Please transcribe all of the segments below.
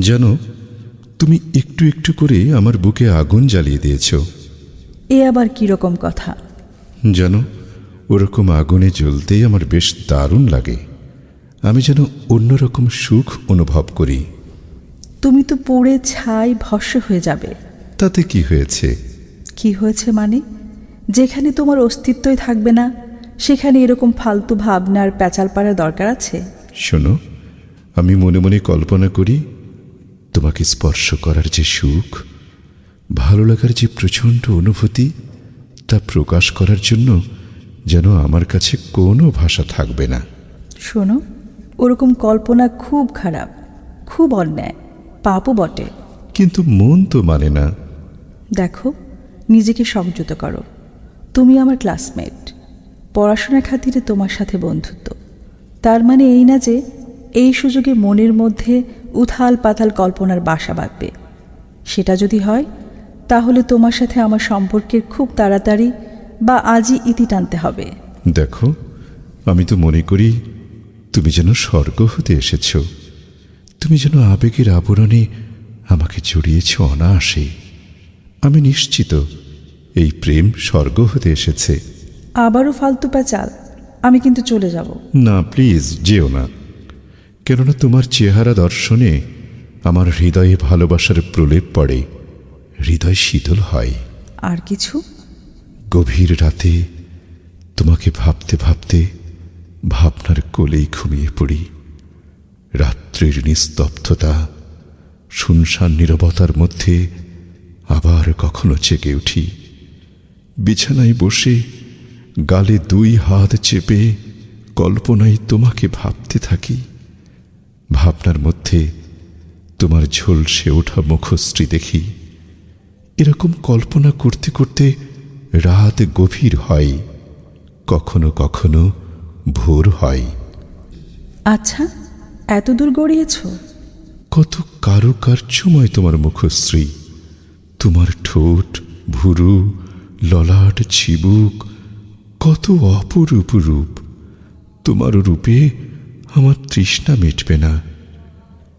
জানো তুমি একটু একটু করে আমার বুকে আগুন জ্বালিয়ে দিয়েছ। এ আবার কীরকম কথা? জানো ওরকম আগুনে জ্বলতেই আমার বেশ দারুণ লাগে। আমি যেন অন্যরকম সুখ অনুভব করি। তুমি তো পড়ে ছাই ভস্য হয়ে যাবে। তাতে কি হয়েছে? কি হয়েছে মানে? যেখানে তোমার অস্তিত্বই থাকবে না সেখানে এরকম ফালতু ভাবনার প্যাচাল পাড়ার দরকার আছে? শোনো আমি মনে মনে কল্পনা করি তোমাকে স্পর্শ করার যে সুখ ভালো লাগার যে প্রচণ্ড অনুভূতি তা প্রকাশ করার জন্য যেন আমার কাছে কোনো ভাষা থাকবে না। শোনো ওরকম কল্পনা খুব খারাপ খুব অন্যায় পাপও বটে। কিন্তু মন তো মানে না। দেখো নিজেকে সংযত করো। তুমি আমার ক্লাসমেট পড়াশোনার খাতিরে তোমার সাথে বন্ধুত্ব। তার মানে এই না যে এই সুযোগে মনের মধ্যে উথাল পাতাল কল্পনার বাসা বাঁধবে। সেটা যদি হয় তাহলে তোমার সাথে আমার সম্পর্কের খুব তাড়াতাড়ি বা আজই ইতি টানতে হবে। দেখো আমি তো মনে করি তুমি যেন স্বর্গ হতে এসেছ। তুমি যেন আবেগের আবরণে আমাকে জড়িয়েছ অনায়াসে। আমি নিশ্চিত এই প্রেম স্বর্গ হতে এসেছে। আবারও ফালতু প্যাচাল আমি কিন্তু চলে যাব। না প্লিজ যেও না। কেননা তোমার চেহারা দর্শনে আমার হৃদয়ে ভালোবাসার প্রলেপ পড়ে হৃদয় শীতল হয়। আর কিছু? গভীর রাতে তোমাকে ভাবতে ভাবতে ভাবনার কোলেই ঘুমিয়ে পড়ি। রাত্রির নিস্তব্ধতা শুনশান নীরবতার মধ্যে আবার কখনো জেগে উঠি। বিছানায় বসে গালে দুই হাত চেপে কল্পনায় তোমাকে ভাবতে থাকি। ভাবনার মধ্যে তোমার ঝলসে ওঠা মুখশ্রী দেখি। এরকম কল্পনা করতে করতে রাত গভীর হয় কখনো কখনো ভোর হয়। আচ্ছা এত দূর গড়িয়েছ? কত কারুকার্যময় তোমার মুখশ্রী। তোমার ঠোঁট ভুরু ললাট চিবুক কত অপরূপ রূপ। তোমার রূপে আমার তৃষ্ণা মিটবে না।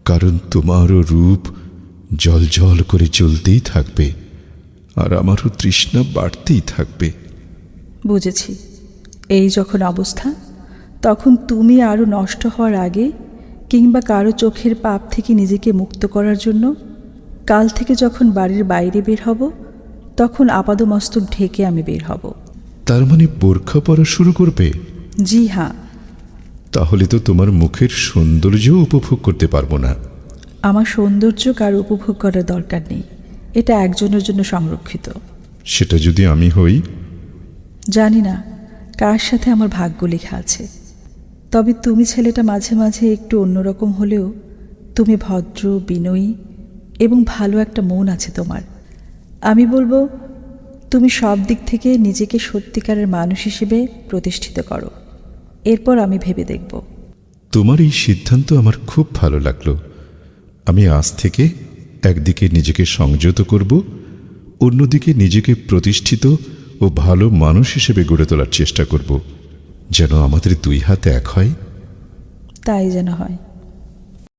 কারণ তোমারও রূপ জল জল করে জ্বলতেই থাকবে আর আমারও তৃষ্ণা বাড়তেই থাকবে। বুঝেছি। এই যখন অবস্থা তখন তুমি আরও নষ্ট হওয়ার আগে কিংবা কারও চোখের পাপ থেকে নিজেকে মুক্ত করার জন্য কাল থেকে যখন বাড়ির বাইরে বের হব তখন আপাদমস্তক ঢেকে আমি বের হব। তার মানে বোরখা পরা শুরু করবে? জি হ্যাঁ। তাহলে তো তোমার মুখের সৌন্দর্য উপভোগ করতে পারব না। আমার সৌন্দর্য কারও উপভোগ করার দরকার নেই। এটা একজনের জন্য সংরক্ষিত। সেটা যদি আমি হই? জানি না কার সাথে আমার ভাগ্য লেখা আছে। তবে তুমি ছেলেটা মাঝে মাঝে একটু অন্যরকম হলেও তুমি ভদ্র বিনয়ী এবং ভালো একটা মন আছে তোমার। আমি বলব তুমি সব দিক থেকে নিজেকে সত্যিকারের মানুষ হিসেবে প্রতিষ্ঠিত করো। এরপর আমি ভেবে দেখব। তোমার এই সিদ্ধান্ত আমার খুব ভালো লাগল। আমি আজ থেকে একদিকে নিজেকে সংযত করব অন্যদিকে নিজেকে প্রতিষ্ঠিত ও ভালো মানুষ হিসেবে গড়ে তোলার চেষ্টা করব যেন আমাদের দুই হাতে এক হয়। তাই যেন হয়।